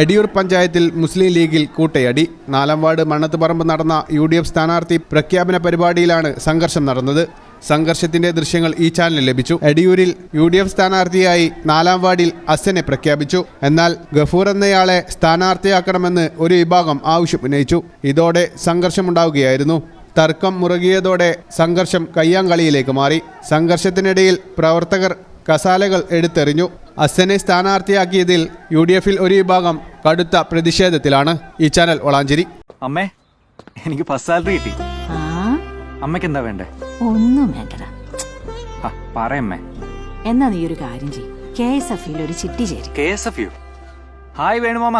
എടിയൂർ പഞ്ചായത്തിൽ മുസ്ലിം ലീഗിൽ കൂട്ടയടി. നാലാം വാർഡ് മണ്ണത്തുപറമ്പ് നടന്ന യു ഡി എഫ് സ്ഥാനാർത്ഥി പ്രഖ്യാപന പരിപാടിയിലാണ് സംഘർഷം നടന്നത്. സംഘർഷത്തിന്റെ ദൃശ്യങ്ങൾ ഈ ചാനലിൽ ലഭിച്ചു. എടിയൂരിൽ യു ഡി എഫ് സ്ഥാനാർത്ഥിയായി നാലാം വാർഡിൽ അസനെ പ്രഖ്യാപിച്ചു. എന്നാൽ ഗഫൂർ എന്നയാളെ സ്ഥാനാർത്ഥിയാക്കണമെന്ന് ഒരു വിഭാഗം ആവശ്യം ഉന്നയിച്ചു. ഇതോടെ സംഘർഷമുണ്ടാവുകയായിരുന്നു. തർക്കം മുറുകിയതോടെ സംഘർഷം കയ്യാങ്കളിയിലേക്ക് മാറി. സംഘർഷത്തിനിടയിൽ പ്രവർത്തകർ കസാലകൾ എടുത്തെറിഞ്ഞു. അസനെ സ്ഥാനാർത്ഥിയാക്കിയതിൽ യു ഡി എഫിൽ ഒരു വിഭാഗം കടുത്ത പ്രതിഷേധത്തിലാണ് ഈ ചാനൽ വളാഞ്ചേരി. അമ്മേ എനിക്ക് ഫസ്റ്റ് സാലറി കിട്ടി. ആ? അമ്മയ്ക്ക് എന്താ വേണ്ടേ? ഒന്നും വേണ്ടടാ. ആ പറയമ്മേ എന്നാ നീ ഒരു കാര്യം ചെയ് കെ എസ് എഫ് ഒരു ചിട്ടി ചേരും. കെ എസ് എഫ് യു? ഹായ് വേണുമാമ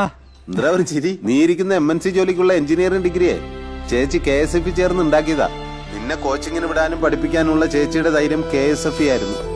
എന്താ ഒരു ചിരി? നീ ഇരിക്കുന്ന എം എൻ സി ജോലിക്കുള്ള എഞ്ചിനീയറിംഗ് ഡിഗ്രിയെ. ചേച്ചി കെ എസ് എഫ് ചേർന്ന് ഉണ്ടാക്കിയതാ. നിന്നെ കോച്ചിങ്ങിന് വിടാനും പഠിപ്പിക്കാനുള്ള ചേച്ചിയുടെ ധൈര്യം കെ എസ് എഫ് ആയിരുന്നു.